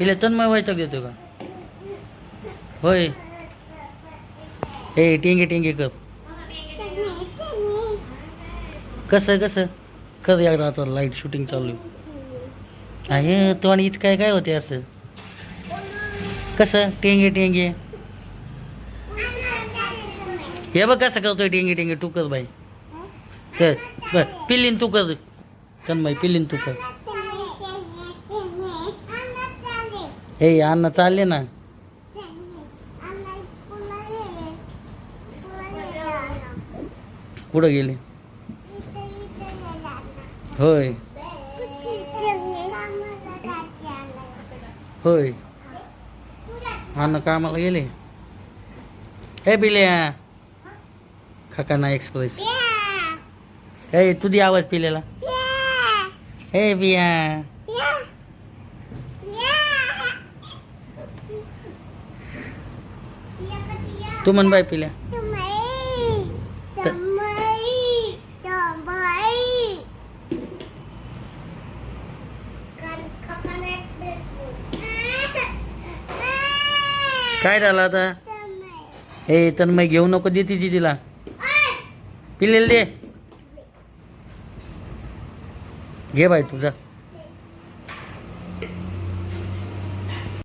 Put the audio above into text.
पिल्या तन्मय वैताग देतो का? होय. हे टेंगे टेंगे कर. कसं कसं? कर एकदा आता लाइट शूटिंग चालू. आहे तो आणि इथं काय काय होते असं? कसं? टेंगे टेंगे. हे बघ कसं करतोय टेंगे टेंगे. तू कर बाई. कर बर पिल्लीन तू कर. तन्मय पिल्लीन तू कर. हे अन्न चालले ना. कुठं गेले? होय. होय. अन्न कामाला गेले? हे पिल्या खकाना एक्सप्रेस. हे तुझी आवाज पिल्याला. हे बिया. तू म्हण बाय पिल्या. काय झालं आता? हे तन्मय घेऊ नको दे तिची तिला. पिलेल दे. घे बाय तुझा